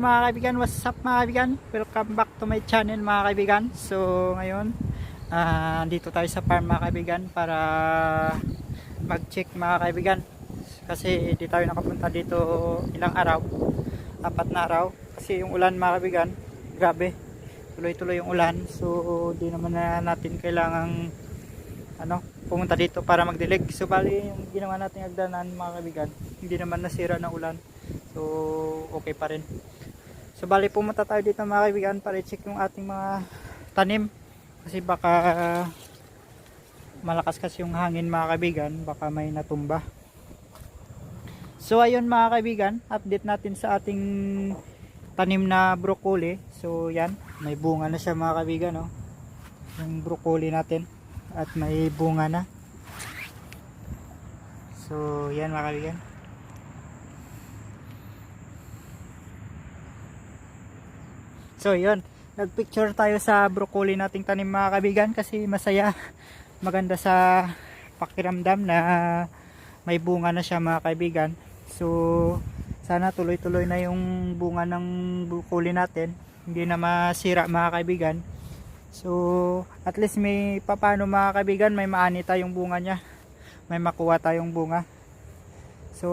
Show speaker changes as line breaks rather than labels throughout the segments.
Mga kaibigan, what's up mga kaibigan? Welcome back to my channel mga kaibigan. So ngayon, ah dito tayo sa farm mga kaibigan para mag-check mga kaibigan. Kasi di tayo nakapunta dito ilang araw, apat na araw. Kasi yung ulan mga kaibigan, grabe. Tuloy-tuloy yung ulan. So di naman na natin kailangang ano, pumunta dito para magdilig. So bali yung ginawa natin agdanan mga kaibigan, hindi naman nasira ng ulan. So okay pa rin. So bali pumunta tayo dito mga kaibigan para i-check yung ating mga tanim. Kasi baka malakas kasi yung hangin mga kaibigan, baka may natumba. So ayun mga kaibigan, update natin sa ating tanim na broccoli. So yan, may bunga na siya mga kaibigan. No? Yung broccoli natin at may bunga na. So yan mga kaibigan. So yun, nagpicture tayo sa broccoli nating tanim mga kabigan kasi masaya, maganda sa pakiramdam na may bunga na siya mga kaibigan. So sana tuloy-tuloy na yung bunga ng broccoli natin, hindi na masira mga kaibigan. So at least may papano mga kaibigan, may maani tayong bunga niya, may makuha tayong bunga. So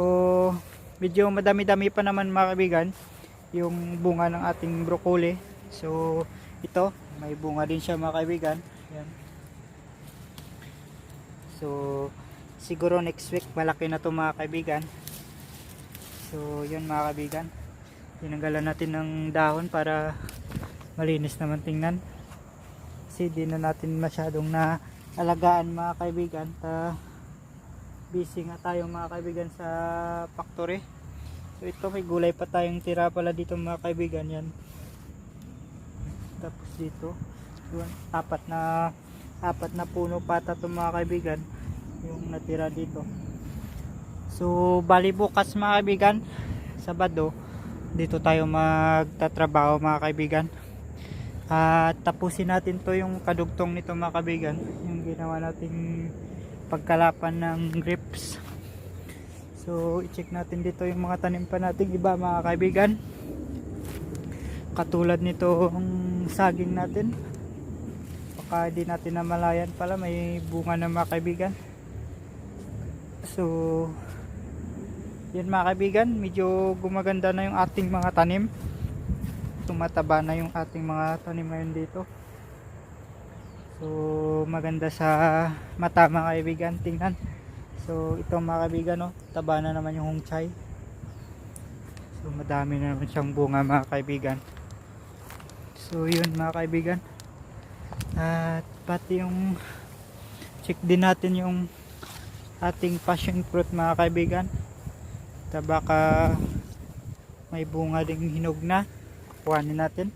medyo madami-dami pa naman mga kaibigan yung bunga ng ating broccoli. So, ito, may bunga din siya mga kaibigan. Yan. So, siguro next week malaki na to mga kaibigan. So, yun mga kaibigan. Tinanggalan natin ng dahon para malinis naman tingnan. Kasi di na natin masyadong na alagaan mga kaibigan. Ta busy nga tayo mga kaibigan sa factory. So ito may gulay pa tayong tira pala dito mga kaibigan yan. Tapos dito, yun, apat na apat na puno pata to mga kaibigan yung natira dito. So bali bukas mga kaibigan, Sabado, dito tayo magtatrabaho mga kaibigan. At tapusin natin to yung kadugtong nito mga kaibigan, yung ginawa nating pagkalapan ng grips. So, i-check natin dito yung mga tanim pa nating iba mga kaibigan. Katulad nito ang saging natin. Baka di natin namalayan pala may bunga na mga kaibigan. So, yan mga kaibigan, medyo gumaganda na yung ating mga tanim. Tumataba na yung ating mga tanim ngayon dito. So, maganda sa mata mga kaibigan. Tingnan. So ito mga kaibigan no, taba na naman yung hungchay. So madami na naman siyang bunga mga kaibigan. So yun mga kaibigan. At pati yung check din natin yung ating passion fruit mga kaibigan. Tabaka may bunga ding hinog na. Kuhanin natin.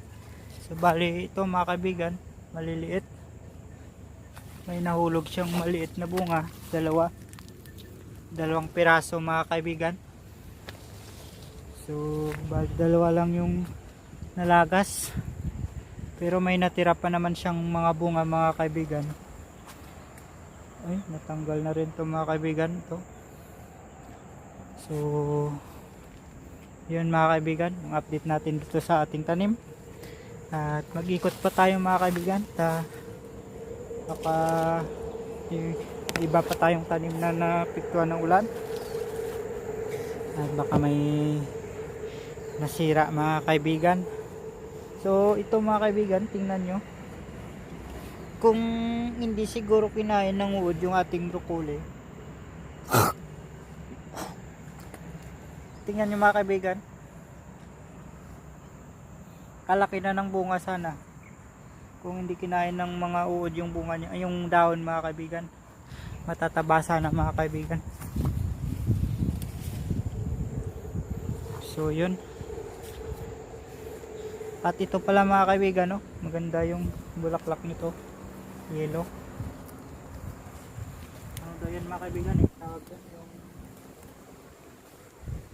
So bali ito mga kaibigan, maliliit. May nahulog siyang maliit na bunga, dalawa dalawang piraso mga kaibigan. So dalawa lang yung nalagas. Pero may natira pa naman siyang mga bunga mga kaibigan. Ay natanggal na rin to mga kaibigan to. So yun mga kaibigan ang update natin dito sa ating tanim. At mag-ikot pa tayo mga kaibigan ta baka iba pa tayong tanim na napiktuan ng ulan. At baka may nasira mga kaibigan. So ito mga kaibigan tingnan nyo. Kung hindi siguro kinain ng uod yung ating broccoli. Tingnan nyo mga kaibigan. Kalaki na ng bunga sana. Kung hindi kinain ng mga uod yung bunga niya, yung dahon mga kaibigan matataba sana mga kaibigan. So yun. At ito pala mga kaibigan no? maganda yung bulaklak nito. Yellow. Ano daw yan mga kaibigan eh?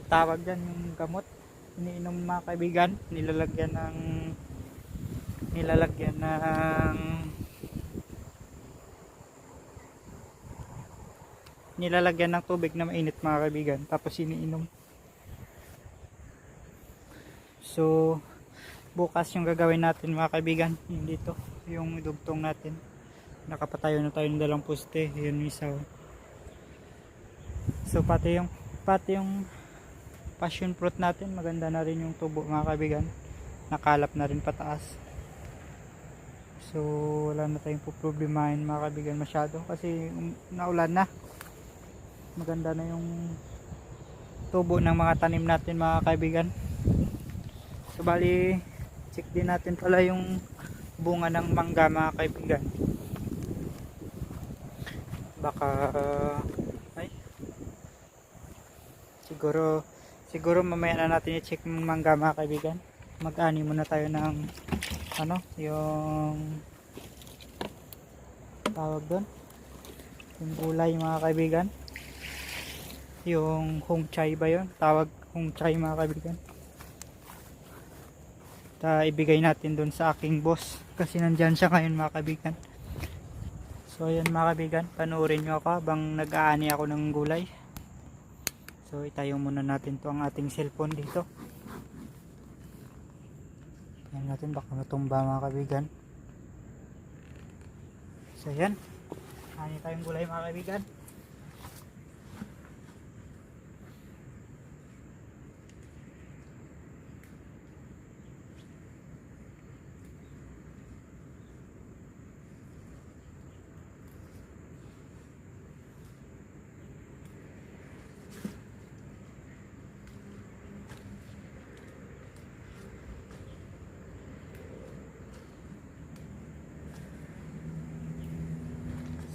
Tawag dyan yung yung gamot. Iniinom mga kaibigan. Nilalagyan ng nilalagyan ng nilalagyan ng tubig na mainit mga kaibigan tapos iniinom So, bukas yung gagawin natin mga kaibigan. Yung dito, yung dugtong natin. Nakapatayo na tayo ng dalang poste. Yun isa. oh. So, pati yung, pati yung passion fruit natin, maganda na rin yung tubo mga kaibigan. Nakalap na rin pataas. So, wala na tayong problemahin mga kaibigan masyado kasi um, naulan na. Maganda na yung tubo ng mga tanim natin mga kaibigan. So, bali, check din natin pala yung bunga ng mangga mga kaibigan. Baka, ay, siguro, siguro mamaya na natin i-check yung mangga mga kaibigan. Mag-ani muna tayo ng ano, yung tawag doon yung gulay mga kaibigan yung hong chai ba yun? Tawag hong chai mga kaibigan. Ta ibigay natin doon sa aking boss. Kasi nandyan siya ngayon mga kaibigan. So ayan mga kaibigan. Panoorin nyo ako habang nag-aani ako ng gulay. So itayo muna natin to ang ating cellphone dito. Tingnan natin baka matumba mga kaibigan. So yan. Hani tayong gulay mga kaibigan.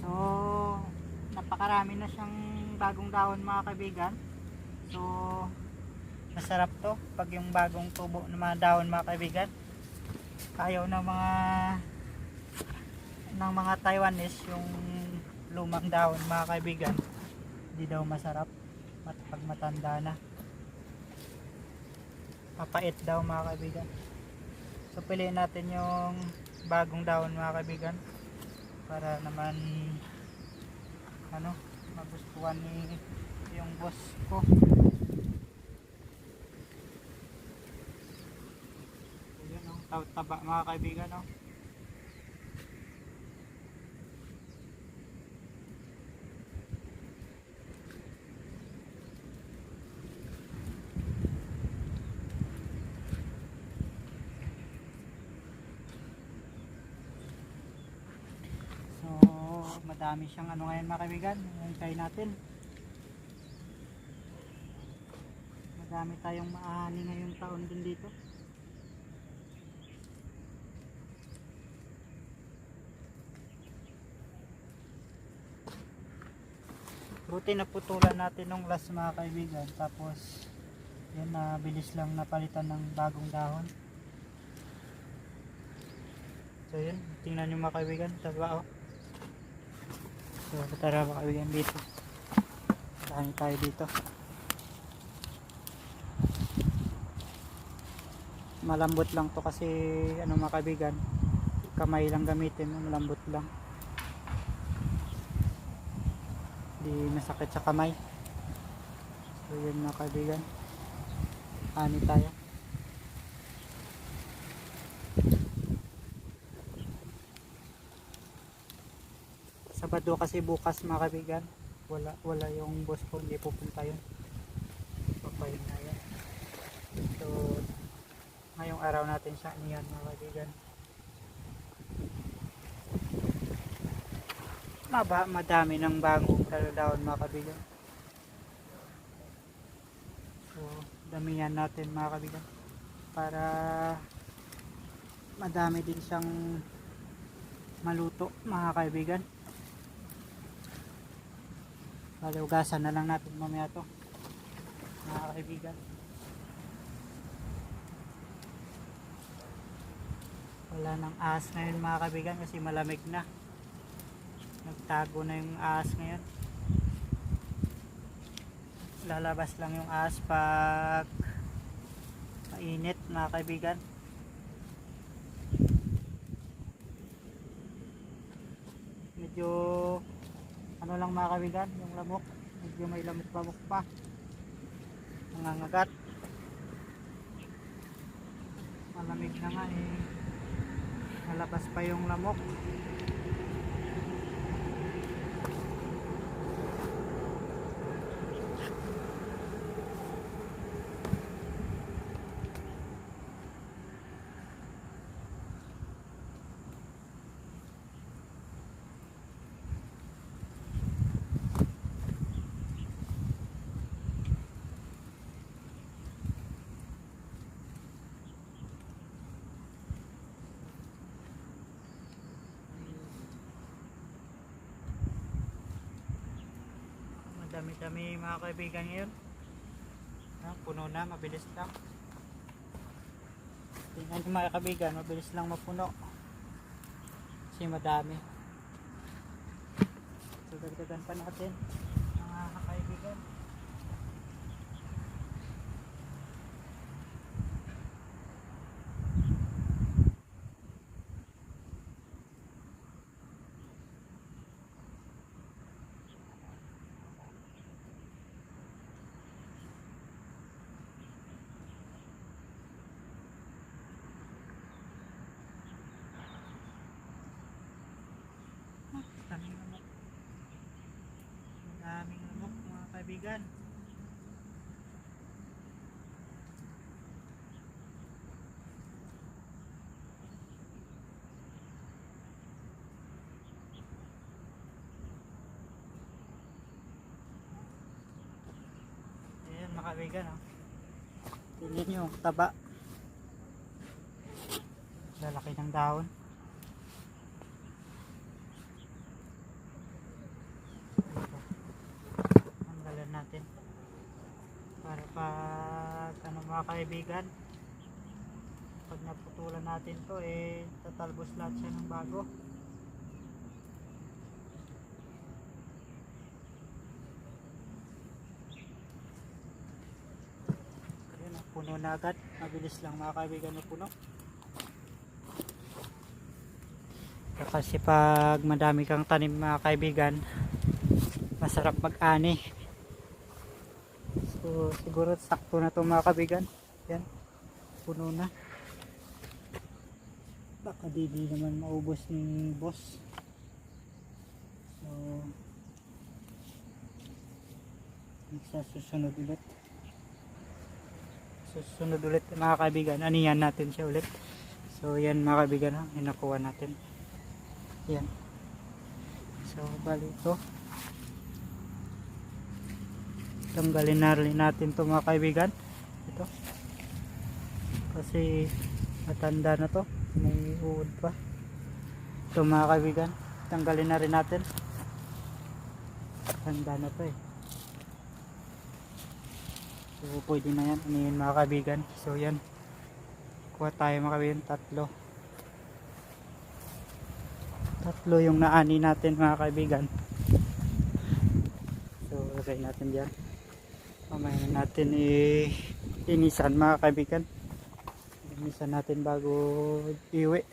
So, napakarami na siyang bagong dahon mga kaibigan. So, masarap to pag yung bagong tubo ng mga dahon mga kaibigan. Ayaw ng mga ng mga Taiwanese yung lumang dahon mga kaibigan. Hindi daw masarap mat pag matanda na. Papait daw mga kaibigan. So, piliin natin yung bagong dahon mga kaibigan para naman ano magustuhan ni yung boss ko yun ang taw- taba mga kaibigan no? So, madami siyang ano ngayon mga kaibigan, try natin. Madami tayong maani ngayong taon din dito. Buti naputulan natin nung last mga kaibigan. Tapos, yan na bilis lang napalitan ng bagong dahon. So yun, tingnan nyo mga kaibigan, taba oh. So tara mga dito. Dahil tayo dito. Malambot lang to kasi ano mga kaibigan, kamay lang gamitin malambot lang. Di masakit sa kamay. So yun mga. Ani tayo. Sabado kasi bukas mga kaibigan. Wala, wala yung boss ko, hindi pupunta yun. Papahinga yan. So, ngayong araw natin siya niyan mga kaibigan. Maba, madami ng bagong kaladaon mga kaibigan. So, damihan natin mga kaibigan. Para madami din siyang maluto mga kaibigan. Bali, ugasan na lang natin mamaya to. Mga kaibigan. Wala nang ahas ngayon mga kaibigan kasi malamig na. Nagtago na yung ahas ngayon. Lalabas lang yung ahas pag mainit mga kaibigan. Medyo ano lang mga kaibigan, yung lamok, medyo may lamok-lamok pa. Nangangagat. malamig na nga eh nalabas pa yung lamok madami-dami mga kaibigan ngayon. Ha, puno na mabilis lang. Tingnan nyo mga kaibigan mabilis lang mapuno. Kasi madami. So dagdagan pa natin mga kaibigan daming lamok daming lamok mga kaibigan Ayan mga kaibigan oh. Tingnan nyo, taba. Lalaki ng dahon. Ito. Tanggalan natin. Para pag ano mga kaibigan, pag naputulan natin to eh tatalbos lahat siya ng bago. Ayun, puno na agad. Mabilis lang mga kaibigan na puno. Kasi pag madami kang tanim mga kaibigan, masarap mag-ani. So, siguro sakto na to mga kaibigan. Yan, puno na. Baka di, di naman maubos ni boss. So, susunod ulit. Susunod ulit mga kaibigan. Aniyan natin siya ulit. So, yan mga kaibigan, ha, hinakuha natin. Yan. So, bali ito. Tanggalin na rin natin to mga kaibigan. Ito. Kasi matanda na to. May uod pa. Ito mga kaibigan. Tanggalin na rin natin. Tanda na to eh. So, pwede na yan. Yun mga kaibigan. So, yan. Kuha tayo mga kaibigan. Tatlo. Tatlo yung naani natin mga kaibigan. So, lagay natin dyan. Mamaya natin i inisan mga kaibigan. Inisan natin bago iwi.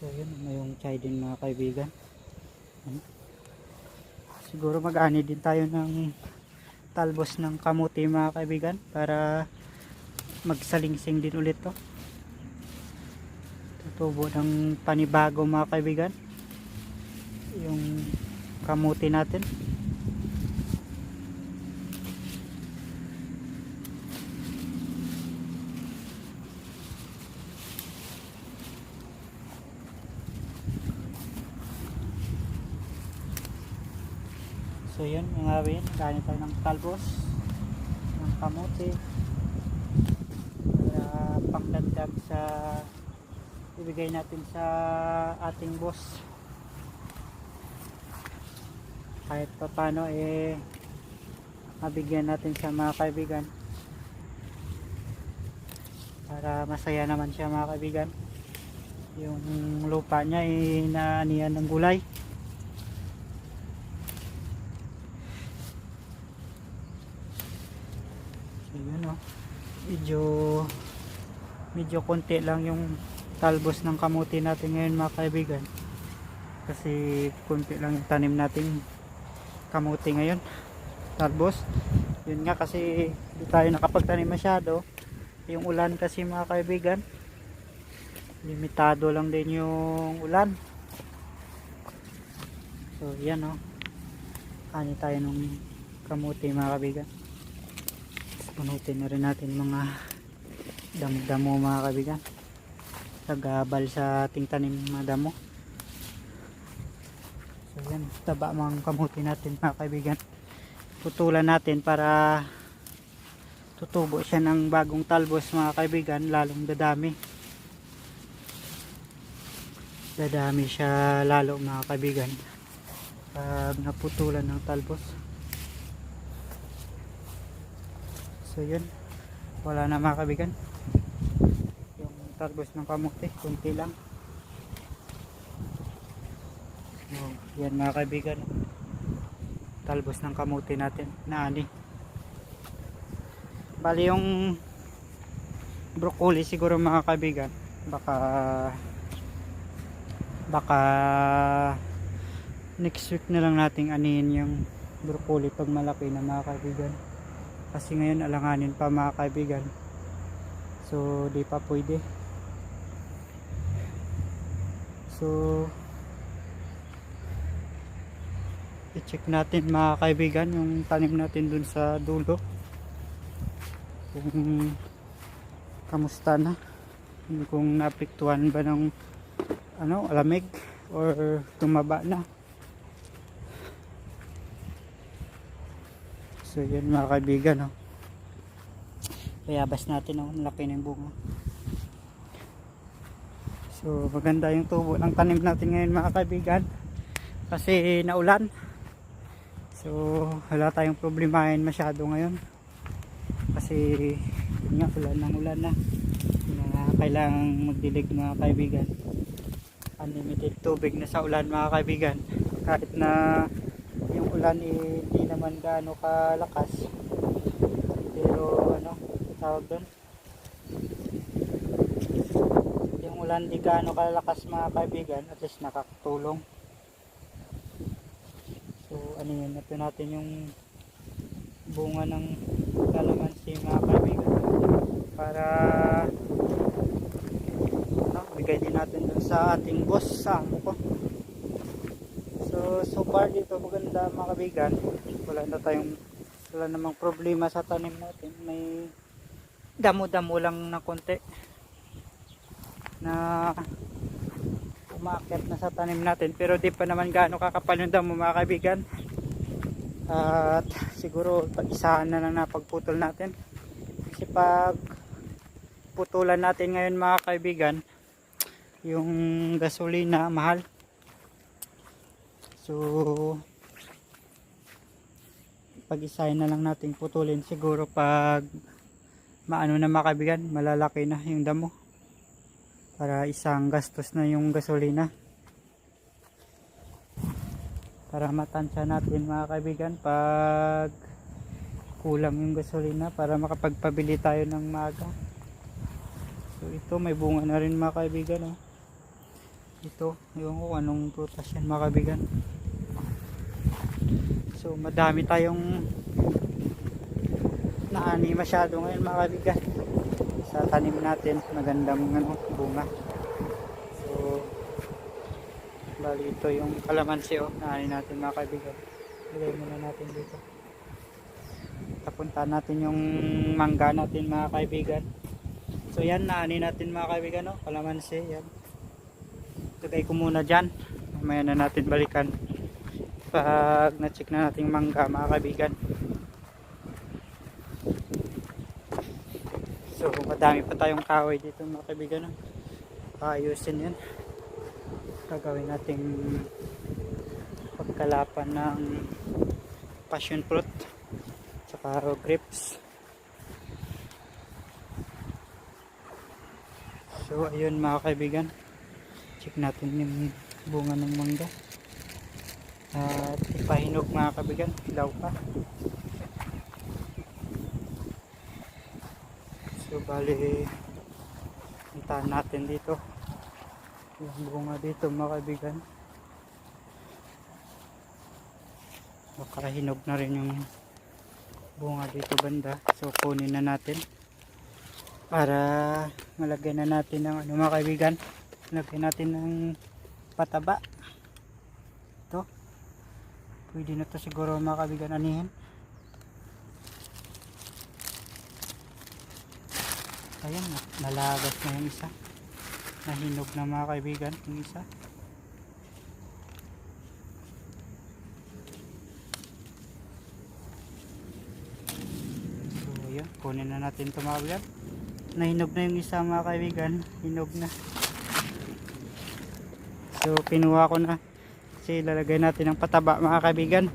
So, yun. May yung chai din mga kaibigan. Siguro mag-ani din tayo ng talbos ng kamuti mga kaibigan para magsalingsing din ulit to tutubo ng panibago mga kaibigan yung kamuti natin. So yun mga kaibigan gamit tayo ng talbos ng kamuti para pangdagdag sa ibigay natin sa ating boss kahit pa paano eh mabigyan natin siya mga kaibigan. Para masaya naman siya mga kaibigan. Yung lupa niya eh naanihan ng gulay. So yun o medyo medyo konti lang yung talbos ng kamuti natin ngayon mga kaibigan. Kasi konti lang yung tanim natin kamuti ngayon. Talbos yun nga kasi hindi tayo nakapagtanim masyado. Yung ulan kasi mga kaibigan limitado lang din yung ulan. So yan o ani tayo ng kamuti mga kaibigan. Punutin na rin natin mga damo-damo mga kaibigan. Tagabal sa ating tanim mga damo so yan taba mga kamuti natin mga kaibigan. Putulan natin para tutubo siya ng bagong talbos mga kaibigan lalong dadami. Dadami siya lalo mga kaibigan pag naputulan ng talbos. So yun. Wala na mga kaibigan. Yung talbos ng kamuti kunti lang oh, yan mga kaibigan. Talbos ng kamuti natin na ani. Bali yung broccoli siguro mga kaibigan baka baka next week na lang nating anihin yung broccoli pag malaki na mga kaibigan. Kasi ngayon alanganin pa mga kaibigan. So di pa pwede. So i-check natin mga kaibigan yung tanim natin dun sa dulo. Kung kamusta na? Kung napiktuhan ba ng ano alamig or tumaba na? So yun mga kaibigan no? bayabas natin no? malaki na yung bunga. So maganda yung tubo ng tanim natin ngayon mga kaibigan. Kasi naulan so wala tayong problemahin masyado ngayon. Kasi yun nga ulan ng ulan na. Na kailangang magdilig mga kaibigan. Unlimited tubig na sa ulan mga kaibigan. Kahit na yung ulan eh, hindi naman gaano kalakas. Pero ano tawag doon yung ulan di gaano kalakas mga kaibigan. At least nakakatulong ano yun ito natin yung bunga ng kalamansi mga kaibigan. Para ano, bigay din natin dun sa ating boss sa amo ko. So so far dito maganda mga kaibigan. Wala na tayong wala namang problema sa tanim natin. May damo-damo lang na konti na umakyat na sa tanim natin. Pero di pa naman gaano kakapal yung damo mga kaibigan at siguro pag-isahan na lang na pagputol natin. Kasi pag putulan natin ngayon mga kaibigan yung gasolina mahal. So pag-isahin na lang natin putulin. Siguro pag maano na mga kaibigan malalaki na yung damo. Para isang gastos na yung gasolina para matansya natin mga kaibigan pag kulang yung gasolina para makapagpabili tayo ng maga. So ito may bunga na rin mga kaibigan oh. ito yung kung anong prutas yan mga kaibigan. So madami tayong naani masyado ngayon mga kaibigan. Sa tanim natin magandang ano, bunga Bali ito yung kalamansi oh, naani natin mga kaibigan. Ilagay muna natin dito. Tapunta natin yung mangga natin mga kaibigan. So yan naani natin mga kaibigan oh, kalamansi yan. Lagay ko muna dyan. Mamaya na natin balikan. Pag na-check na natin mangga mga kaibigan. So madami pa tayong kahoy dito mga kaibigan. Oh. Ayusin yan gagawin nating pagkalapan ng passion fruit tsaka grapes. So ayun mga kaibigan. Check natin yung bunga ng mangga. At ipahinog mga kaibigan. Daw pa. So bali puntahan natin dito yung bunga dito mga kaibigan baka hinog na rin yung bunga dito banda. So kunin na natin para malagyan na natin ng ano mga kaibigan. Lagyan natin ng pataba. Ito. Pwede na to siguro mga kaibigan anihin. Ayan na, nalagas na yung isa. Nahinog na mga kaibigan yung isa. So yun, kunin na natin ito mga kaibigan. Nahinog na yung isa mga kaibigan. Hinog na. So kinuha ko na. Kasi lalagay natin ng pataba mga kaibigan.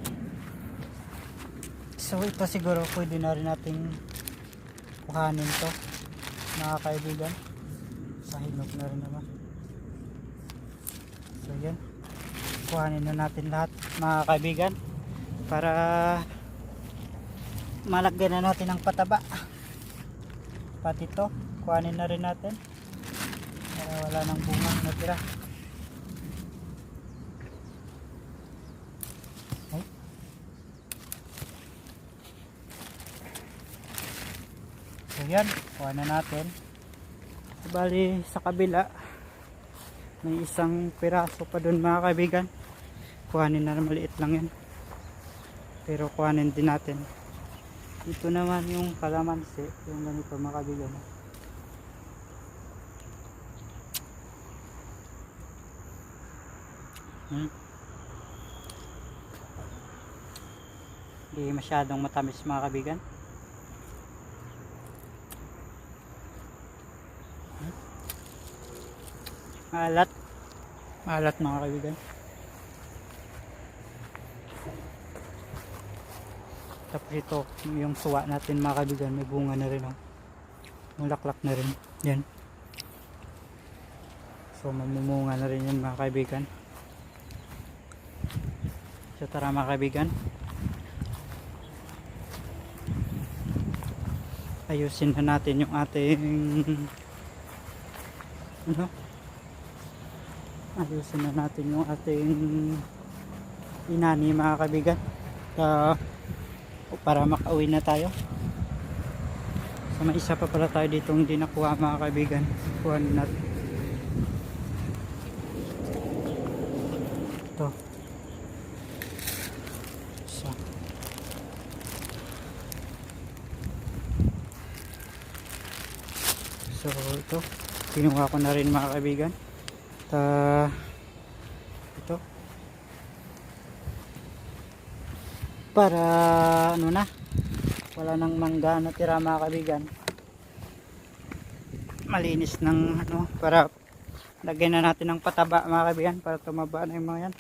So ito siguro pwede na rin natin kuhanin to mga kaibigan. Sa hinog na rin naman. So yan. Kuhanin na natin lahat mga kaibigan. Para malagyan na natin ng pataba pati to kuhanin na rin natin para wala nang bunga natira ay so yan kuha na natin bali sa kabila may isang piraso pa dun mga kaibigan kuhanin na maliit lang yan pero kuhanin din natin ito naman yung kalamansi, yung ganito mga kaibigan. Hmm. Hindi masyadong matamis mga kaibigan. Maalat. Maalat mga kaibigan. Tapos ito, yung suwa natin mga kaibigan, may bunga na rin. Oh. Mulaklak na rin. Yan. So, mamumunga na rin yan mga kaibigan. So, tara mga kaibigan. Ayusin na natin yung ating ano? Ayusin na natin yung ating inani mga kaibigan. Uh, para makauwi na tayo. So may isa pa pala tayo dito hindi nakuha mga kaibigan kuha na natin ito. Isa. So ito. Kinuha ko na rin mga kaibigan uh, ito. Para ano na wala nang mangga na tira mga kaibigan. Malinis ng ano para lagyan na natin ng pataba mga kaibigan para tumaba na yung mga yan.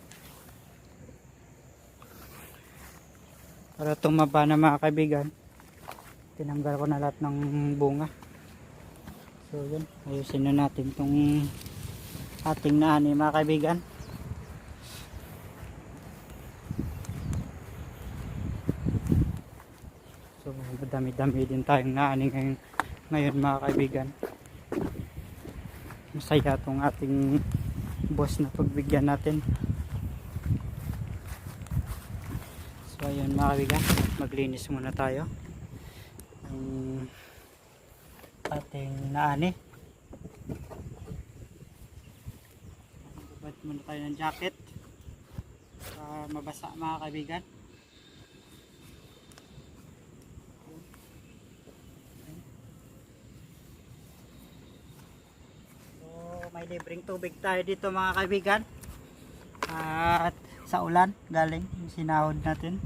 Para tumaba na mga kaibigan. Tinanggal ko na lahat ng bunga. So yun ayusin na natin tong ating naani mga kaibigan So madami-dami din tayong naani ngayon, ngayon mga kaibigan. Masaya tong ating boss na pagbigyan natin. So ayun mga kaibigan, maglinis muna tayo. Ang ating naani. Babad muna tayo ng jacket. Para mabasa mga kaibigan. So, may libreng tubig tayo dito mga kaibigan. At sa ulan galing sinahod natin.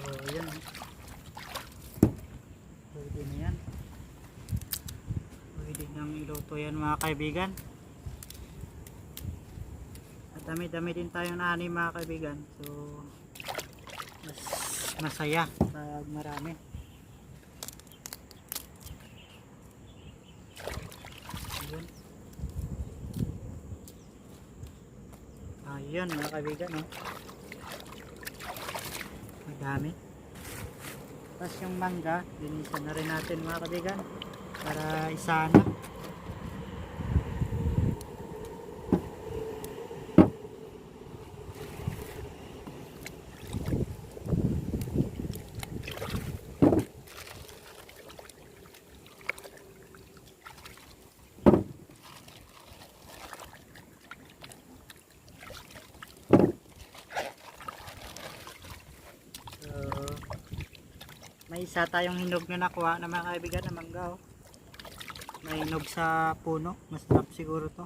So, yun. Pwede na yan. Pwede nang iluto yan mga kaibigan. At dami-dami din tayong nani mga kaibigan. So, mas masaya pag marami. Ayun. Ayun mga kaibigan. Oh. Madami. Tapos yung mangga, linisan na rin natin mga kabigan. Para isana. Isa tayong hinog na nakuha na mga kaibigan na mangga. May hinog sa puno, masarap siguro to.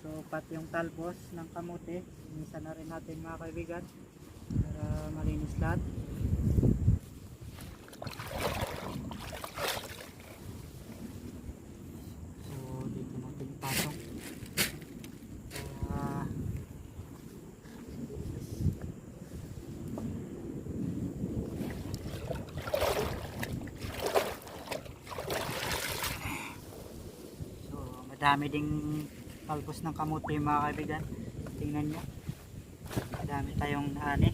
So pati yung talbos ng kamote, inisa na rin natin mga kaibigan para malinis lahat. So dito natin ipasok. Ah, So, madami ding talbos ng kamote mga kaibigan. Tingnan nyo. Madami tayong naani.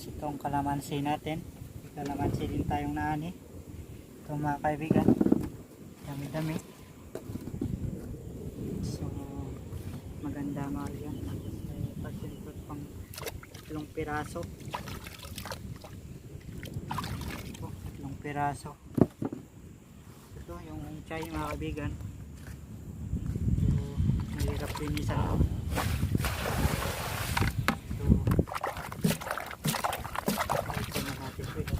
Itong kalamansi natin. Kalamansi din tayong naani. Ito mga kaibigan. Dami-dami. So, maganda mga kaibigan. Pagsintot pang tatlong piraso. Tatlong piraso ito yung chai mga kaibigan mahirap linisan to so ito na natin ito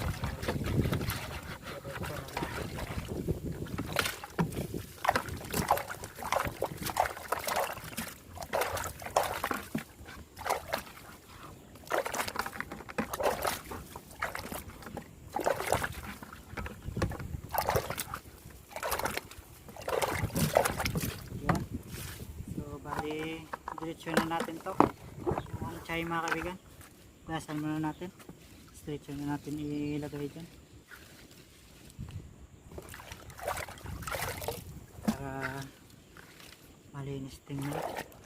Yan. So, bali, diretsyo na natin to. Ang chai mga kaibigan. Gasan muna natin. Diretsyo na natin ilagay dyan. Para malinis tingnan. So,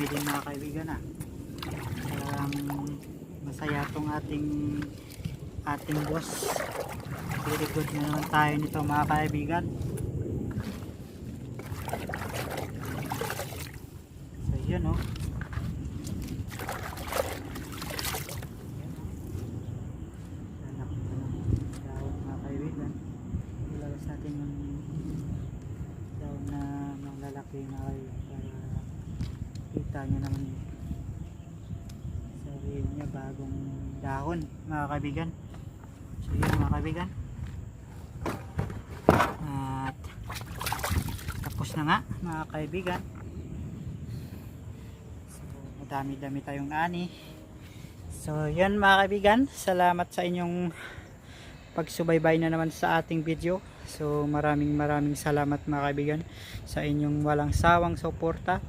madami-dami din mga kaibigan ah. Um, masaya tong ating ating boss. Very good na naman tayo nito mga kaibigan. So, yun oh. Anak ko ng dahon mga kaibigan. Ilabas natin yung daon na mga lalaki na kayo para kita nyo naman sabihin niya bagong dahon mga kaibigan. So yun mga kaibigan. At tapos na nga mga kaibigan. So madami dami tayong ani. So yun mga kaibigan. Salamat sa inyong pagsubaybay na naman sa ating video. So maraming maraming salamat mga kaibigan sa inyong walang sawang suporta.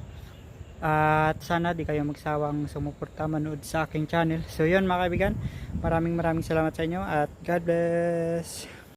At sana di kayo magsawang sumuporta manood sa aking channel. So yun mga kaibigan, maraming maraming salamat sa inyo at God bless.